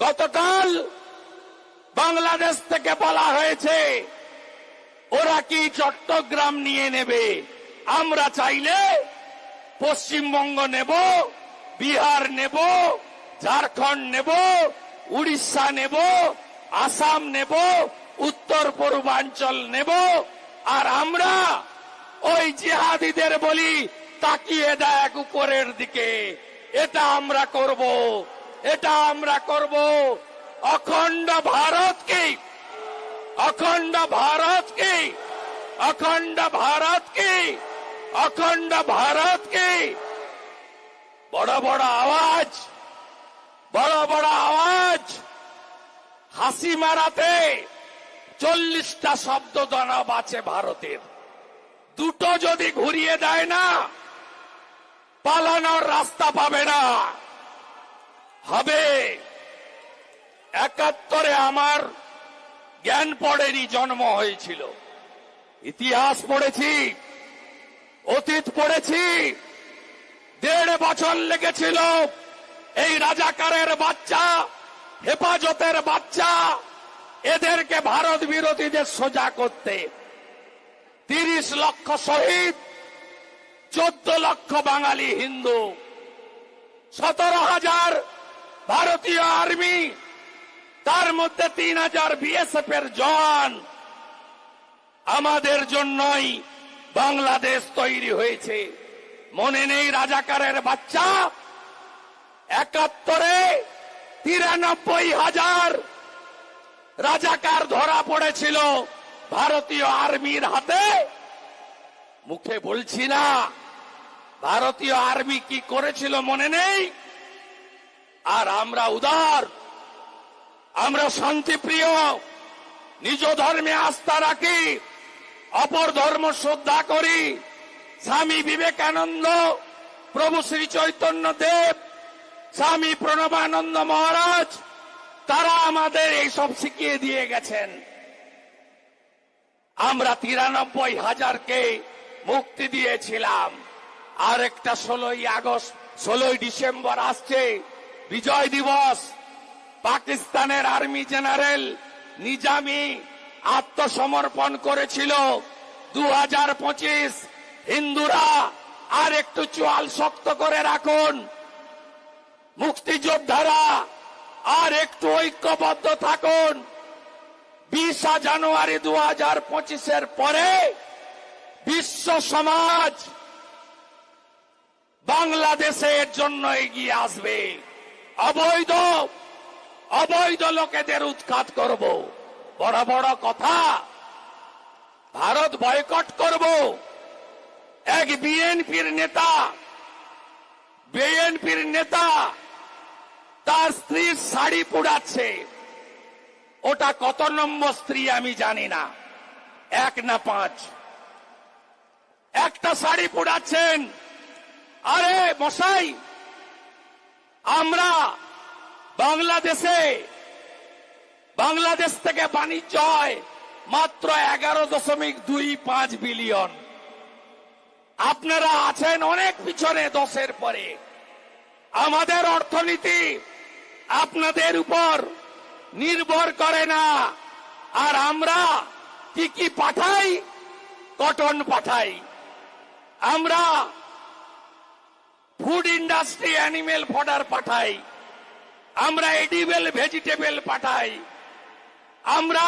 গতকাল বাংলাদেশ থেকে বলা হয়েছে, ওরা কি চট্টগ্রাম নিয়ে নেবে? আমরা চাইলে পশ্চিমবঙ্গ নেব, বিহার নেব, ঝাড়খণ্ড নেব, উড়িষ্যা নেব, আসাম নেব, উত্তর পূর্বাঞ্চল নেব। আর আমরা ওই জিহাদিদের বলি, তাকিয়ে দেখ উপরের দিকে। এটা আমরা করব। এটা আমরা করব। অখণ্ড ভারতকে অখণ্ড ভারতকে অখণ্ড ভারতকে অখণ্ড ভারতকে বড় বড় আওয়াজ, বড় বড় আওয়াজ। হাসি মারাতে চল্লিশটা শব্দ দানব আছে ভারতের। দুটো যদি ঘুরিয়ে দেয় না, পালানোর রাস্তা পাবে না। হবে। একাত্তরে আমার জ্ঞান পড়েনি, জন্ম হয়েছিল। ইতিহাস পড়েছি, অতীত পড়েছি, দেড় বছর লেগেছিল এই রাজাকারের বাচ্চা, হেফাজতের বাচ্চা, এদেরকে ভারত বিরোধীদের সোজা করতে। তিরিশ লক্ষ শহীদ, চোদ্দ লক্ষ বাঙালি হিন্দু, সতেরো হাজার ভারতীয় আর্মি, তার মধ্যে তিন হাজার বিএসএফ এর জওয়ান। আমাদের জন্যই বাংলাদেশ তৈরি হয়েছে। মনে নেই রাজাকারের বাচ্চা? একাত্তরে তিরানব্বই হাজার রাজাকার ধরা পড়েছিল ভারতীয় আর্মির হাতে। মুখে বলছি না, ভারতীয় আর্মি কি করেছিল মনে নেই? আর আমরা উদার। আমরা শান্তিপ্রিয়। নিজ ধর্মে আস্থা রাখি। অপর ধর্ম শ্রদ্ধা করি। স্বামী বিবেকানন্দ, প্রভু শ্রী চৈতন্য দেব, স্বামী প্রণবানন্দ মহারাজ, তারা আমাদের এইসব শিখিয়ে দিয়ে গেছেন। আমরা তিরানব্বই হাজারকে মুক্তি দিয়েছিলাম। আর একটা ষোলোই আগস্ট, ষোলোই ডিসেম্বর আসছে। বিজয় দিবস। পাকিস্তানের আর্মি জেনারেল নিজামি আত্মসমর্পণ করেছিল। দু হাজার পঁচিশ, হিন্দুরা আর একটু চোয়াল শক্ত করে রাখুন। মুক্তিযোদ্ধারা আর একটু ঐক্যবদ্ধ থাকুন। বিশা জানুয়ারি দু হাজার পঁচিশের পরে বিশ্ব সমাজ বাংলাদেশের জন্য এগিয়ে আসবে। অবৈধ। অবৈধ লোকেদের উৎখাত করব। বড় বড় কথা। ভারত বয়কট করব। এক বিএনপির নেতা বিএনপির নেতা, তার স্ত্রীর শাড়ি পুড়াচ্ছে। ওটা কত নম্বর স্ত্রী আমি জানি না। এক না পাঁচ। একটা শাড়ি পুড়াচ্ছেন। আরে মশাই আমরা বাংলাদেশে, বাংলাদেশ থেকে বাণিজ্য হয় মাত্র এগারো দশমিক দুই পাঁচ বিলিয়ন। আপনারা আছেন অনেক পিছনে দশের পরে। আমাদের অর্থনীতি আপনাদের উপর নির্ভর করে না। আর আমরা কি কি পাঠাই? কটন পাঠাই। আমরা ফুড ইন্ডাস্ট্রি অ্যানিমেল ফডার পাঠাই। আমরা এডিবেল ভেজিটেবল পাঠাই। আমরা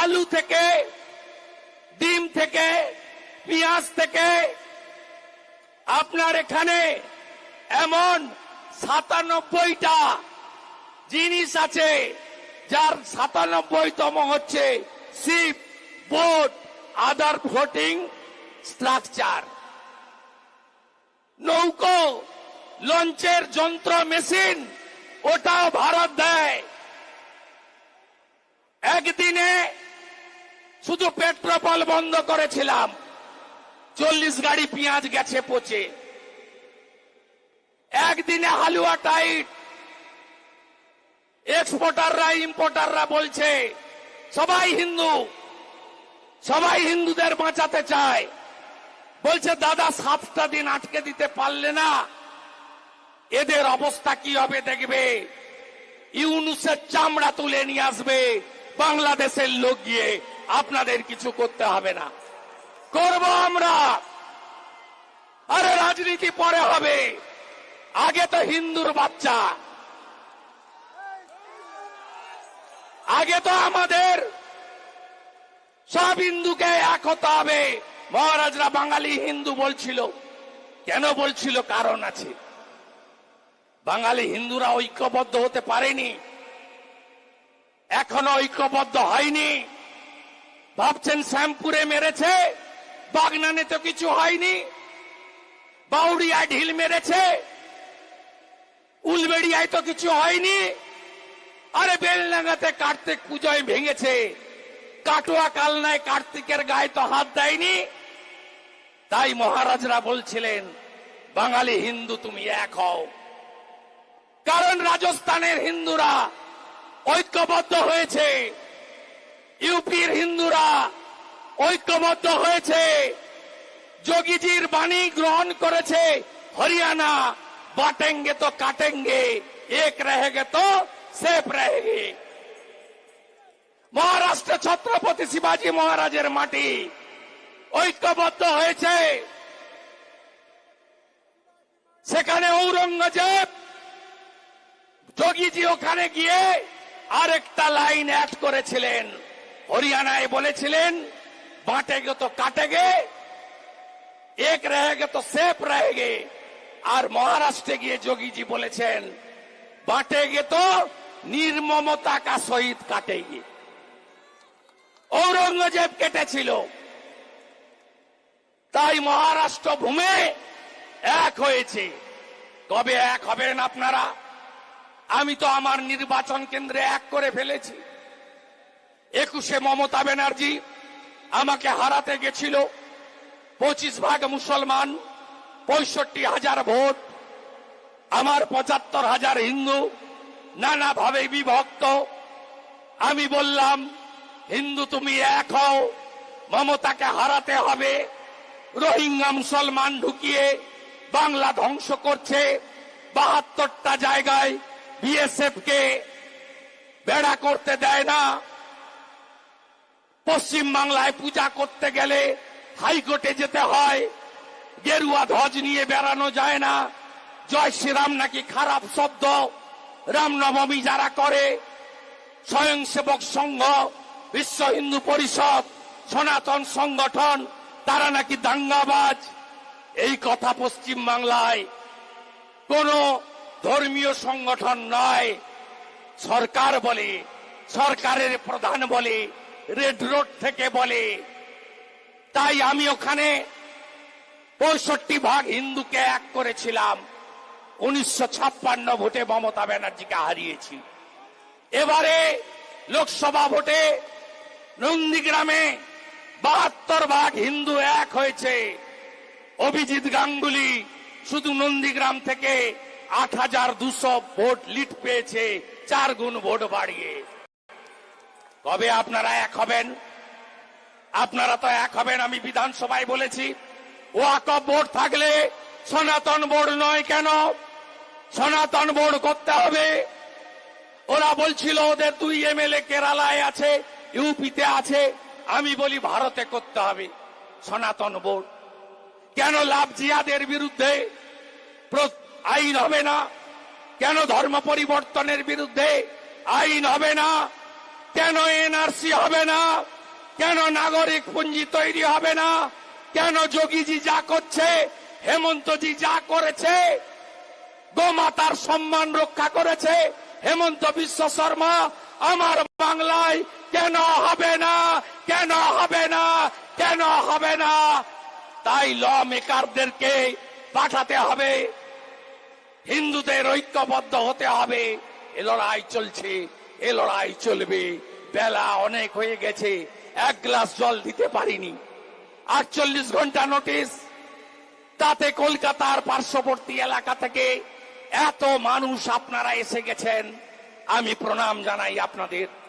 আলু থেকে, ডিম থেকে, পেঁয়াজ থেকে, আপনার এখানে এমন সাতানব্বইটা জিনিস আছে, যার সাতানব্বইতম হচ্ছে ship boat other floating structure নৌকো, লঞ্চের যন্ত্র, মেশিন ওটাও ভারত দেয়। একদিনে শুধু পেট্রোপল বন্ধ করেছিলাম, চল্লিশ গাড়ি পেঁয়াজ গেছে পচে। একদিনে হালুয়া টাইট। এক্সপোর্টাররা, ইম্পোর্টাররা বলছে, সবাই হিন্দু, সবাই হিন্দুদের বাঁচাতে চায়। বলছে, দাদা সাতটা দিন আটকে দিতে পারলে না। এদের অবস্থা কি হবে দেখবে? ইউনুসের চামড়া তুলে নিয়ে আসবে, বাংলাদেশের লোক গিয়ে আপনাদের কিছু করতে হবে না। করব আমরা। আরে, রাজনীতি পরে হবে। আগে তো হিন্দুর বাচ্চা। আগে তো আমাদের সব হিন্দুকে এক হতে হবে। মহারাজরা বাঙালি, হিন্দু বলছিল। কেন বলছিল? কারণ আছে। বাঙালি, হিন্দুরা ঐক্যবদ্ধ হতে পারেনি। এখনও ঐক্যবদ্ধ হয়নি। ভাবছেন শ্যামপুরে মেরেছে, বাগনানে তো কিছু হয়নি। বাউরিয়ায় ঢিল মেরেছে, উলবেড়িয়ায় তো কিছু হয়নি। আরে বেলডাঙ্গাতে কার্তিক পুজোয় ভেঙেছে। কাটুয়া, কালনায় কার্তিকের গায়ে তো হাত দেয়নি। তাই মহারাজরা বলছিলেন, বাঙালি হিন্দু তুমি এক হও। কারণ রাজস্থানের হিন্দুরা ঐক্যবদ্ধ হয়েছে, ইউপির হিন্দুরা ঐক্যবদ্ধ হয়েছে, যোগীজির বাণী গ্রহণ করেছে, হরিয়ানা বাটেঙ্গে তো কাটেঙ্গে, এক রেহেগে তো সেফ রেহেগে। মহারাষ্ট্র ছত্রপতি শিবাজী মহারাজের মাটি ঐক্যবদ্ধ হয়েছে। সেখানে ঔরঙ্গজেব যোগীজি ওখানে গিয়ে আরেকটা লাইন অ্যাড করেছিলেন। হরিয়ানায় বলেছিলেন, বাটে গে তো কাটে গে, এক রেগে তো সেফ রেগে আর মহারাষ্ট্রে গিয়ে যোগীজি বলেছেন, বাঁটে গে তো নির্মমতা কা সহিত কাটে গে ঔরঙ্গজেব কেটেছিল। তাই মহারাষ্ট্র ভূমে এক হয়েছে। কবে এক হবেন আপনারা? আমি তো আমার নির্বাচন কেন্দ্রে এক করে ফেলেছি। একুশে মমতা ব্যানার্জি আমাকে হারাতে গেছিল। পঁচিশ ভাগ মুসলমান, পঁয়ষট্টি হাজার ভোট। আমার পঁচাত্তর হাজার হিন্দু নানাভাবে বিভক্ত। আমি বললাম, হিন্দু তুমি এক হও, মমতাকে হারাতে হবে। রোহিঙ্গা মুসলমান ঢুকিয়ে বাংলা ধ্বংস করছে বাহাত্তরটা জায়গায় বিএসএফ কে বেড়া করতে দেয় না। পশ্চিম বাংলায় পূজা করতে গেলে হাইকোর্টে যেতে হয়। গেরুয়া ধ্বজ নিয়ে বেড়ানো যায় না। জয় শ্রীরাম নাকি খারাপ শব্দ? রামনবমী যারা করে, স্বয়ংসেবক সংঘ, বিশ্ব হিন্দু পরিষদ, সনাতন সংগঠন তারা নাকি দাঙ্গাবাজ? এই কথা পশ্চিম বাংলায় কোন ধর্মীয় সংগঠন নয়। সরকার বলে, সরকারের প্রধান বলে, রেড রোড থেকে বলে। তাই আমি ওখানে পঁয়ষট্টি ভাগ হিন্দুকে এক করেছিলাম। উনিশশো ছাপ্পান্ন ভোটে মমতা ব্যানার্জিকে হারিয়েছি। এবারে লোকসভা ভোটে নন্দীগ্রামে বাহাত্তর ভাগ হিন্দু এক হয়েছে। অভিজিৎ গাঙ্গুলি শুধু নন্দীগ্রাম থেকে আট হাজার দুশো ভোট লিড পেয়েছে, চার গুণ ভোট বাড়িয়ে। কবে আপনারা এক হবেন? আপনারা তো এক হবেন, আমি বিধানসভায় বলেছি। ওয়াকফ বোর্ড থাকলে সনাতন বোর্ড নয় কেন? সনাতন বোর্ড করতে হবে। ওরা বলছিল ওদের দুই এমএলএ কেরালায় আছে, ইউপিতে আছে। আমি বলি, ভারতে করতে হবে, সনাতন বোর্ড। কেন লাভ জিয়াদের বিরুদ্ধে আইন হবে না? কেন ধর্ম পরিবর্তনের বিরুদ্ধে আইন হবে না? কেন এনআরসি হবে না? কেন নাগরিক পুঞ্জি তৈরি হবে না? কেন যোগীজি যা করছে, হেমন্তজি যা করেছে, গোমাতার সম্মান রক্ষা করেছে, হেমন্ত বিশ্ব শর্মা আমার বাংলায় কেন হবে না? কেন হবে না? কেন হবে না? তাই ল মেকারদেরকে পাঠাতে হবে। হিন্দুদের ঐক্যবদ্ধ হতে হবে। এ লড়াই চলছে, এ লড়াই চলবে। বেলা অনেক হয়ে গেছে, এক গ্লাস জল দিতে পারিনি। আটচল্লিশ ঘণ্টা নোটিশ তাতে কলকাতার পার্শ্ববর্তী এলাকা থেকে এত মানুষ আপনারা এসে গেছেন। আমি প্রণাম জানাই আপনাদের।